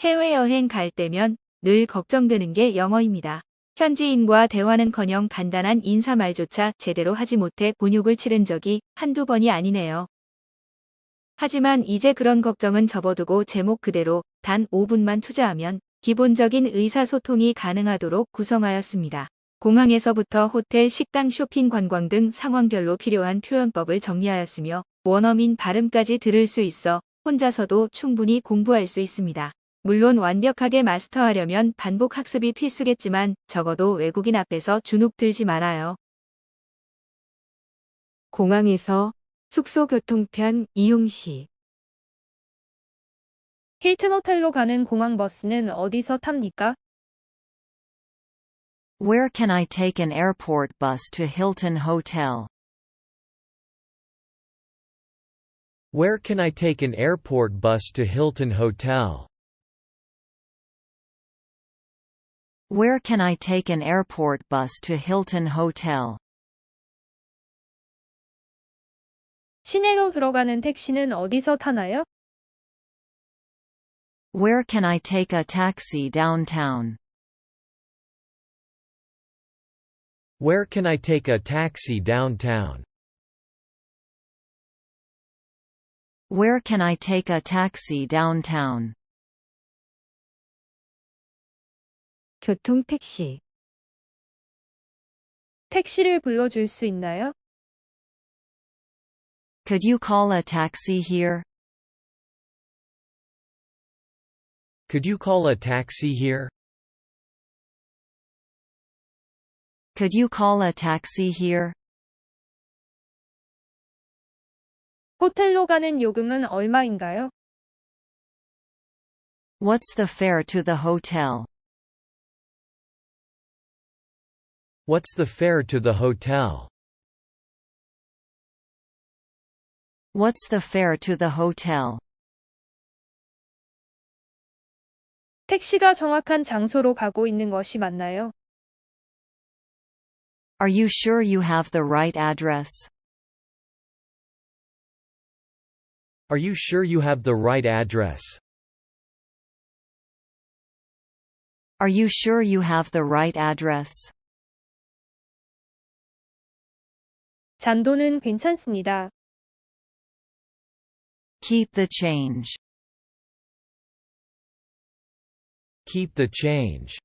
해외여행 갈 때면 늘 걱정되는 게 영어입니다. 현지인과 대화는커녕 간단한 인사말조차 제대로 하지 못해 곤욕을 치른 적이 한두 번이 아니네요. 하지만 이제 그런 걱정은 접어두고 제목 그대로 단 5분만 투자하면 기본적인 의사소통이 가능하도록 구성하였습니다. 공항에서부터 호텔, 식당, 쇼핑, 관광 등 상황별로 필요한 표현법을 정리하였으며 원어민 발음까지 들을 수 있어 혼자서도 충분히 공부할 수 있습니다. 물론 완벽하게 마스터하려면 반복 학습이 필수겠지만 적어도 외국인 앞에서 주눅 들지 말아요. 공항에서 숙소 교통편 이용 시 힐튼 호텔로 가는 공항 버스는 어디서 탑니까? Where can I take an airport bus to Hilton Hotel? Where can I take an airport bus to Hilton Hotel? Where can I take an airport bus to Hilton Hotel? 시내로 들어가는 택시는 어디서 타나요? Where can I take a taxi downtown? Where can I take a taxi downtown? Where can I take a taxi downtown? 교통 택시 택시를 불러줄 수 있나요? Could you call a taxi here? Could you call a taxi here? Could you call a taxi here? 호텔로 가는 요금은 얼마인가요? What's the fare to the hotel? What's the fare to the hotel? What's the fare to the hotel? 택시가 정확한 장소로 가고 있는 것이 맞나요? Are you sure you have the right address? Are you sure you have the right address? Are you sure you have the right address? 잔돈은 괜찮습니다. Keep the change. Keep the change.